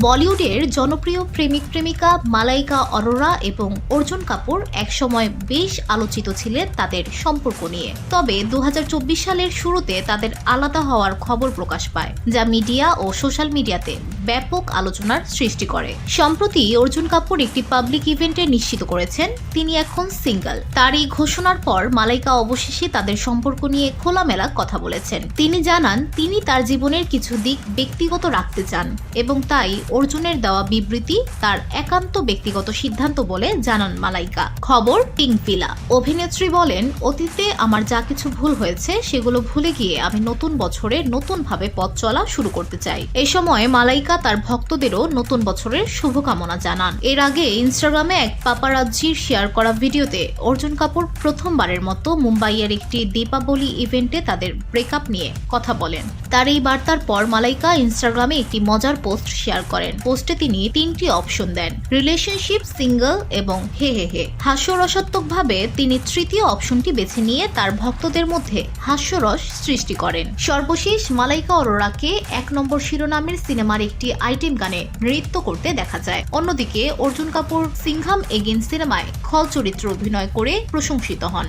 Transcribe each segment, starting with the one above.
বলিউডের জনপ্রিয় প্রেমিক প্রেমিকা মালাইকা অরোরা এবং অর্জুন কাপুর একসময় বেশ আলোচিত ছিলেন তাদের সম্পর্ক নিয়ে। তবে দু হাজার চব্বিশ সালের শুরুতে তাদের আলাদা হওয়ার খবর প্রকাশ পায়, যা মিডিয়া ও সোশ্যাল মিডিয়াতে ব্যাপক আলোচনার সৃষ্টি করে। সম্প্রতি অর্জুন কাপুর একটি পাবলিক ইভেন্টে নিশ্চিত করেছেন, তিনি এখন সিঙ্গেল। তার এই ঘোষণার পর মালাইকা অবশেষে তাদের সম্পর্ক নিয়ে খোলামেলা কথা বলেছেন। তিনি জানান, তিনি তার জীবনের কিছু দিক ব্যক্তিগত রাখতে চান এবং তাই অর্জুনের দেওয়া বিবৃতি তার একান্ত ব্যক্তিগত সিদ্ধান্ত বলে জানান মালাইকা। খবর টিংফিলা অভিনেত্রী বলেন, অতীতে আমার যা কিছু ভুল হয়েছে, সেগুলো ভুলে গিয়ে আমি নতুন বছরে নতুনভাবে পথ চলা শুরু করতে চাই। এই সময় মালাইকা তার ভক্তদেরও নতুন বছরের শুভকামনা জানান। এর আগে ইনস্টাগ্রামে এক পাপারাজ্জির শেয়ার করা ভিডিওতে অর্জুন কাপুর প্রথমবারের মতো মুম্বাইয়ের একটি দীপাবলি ইভেন্টে তাদের ব্রেকআপ নিয়ে কথা বলেন। তার এই বার্তার পর মালাইকা ইনস্টাগ্রামে একটি মজার পোস্ট শেয়ার করেন। পোস্টে তিনি তিনটি অপশন দেন, রিলেশনশিপ, সিঙ্গল এবং হে হে হে। হাস্যরসাত্মকভাবে তিনি তৃতীয় অপশনটি বেছে নিয়ে তার ভক্তদের মধ্যে হাস্যরস সৃষ্টি করেন। সর্বশেষ মালাইকা অরোরাকে এক নম্বর শিরোনামের সিনেমার একটি আইটেম গানে নৃত্য করতে দেখা যায়। অন্যদিকে অর্জুন কাপুর সিংহাম এগেন সিনেমায় খল চরিত্র অভিনয় করে প্রশংসিত হন।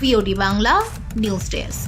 VOD Bangla, news desk.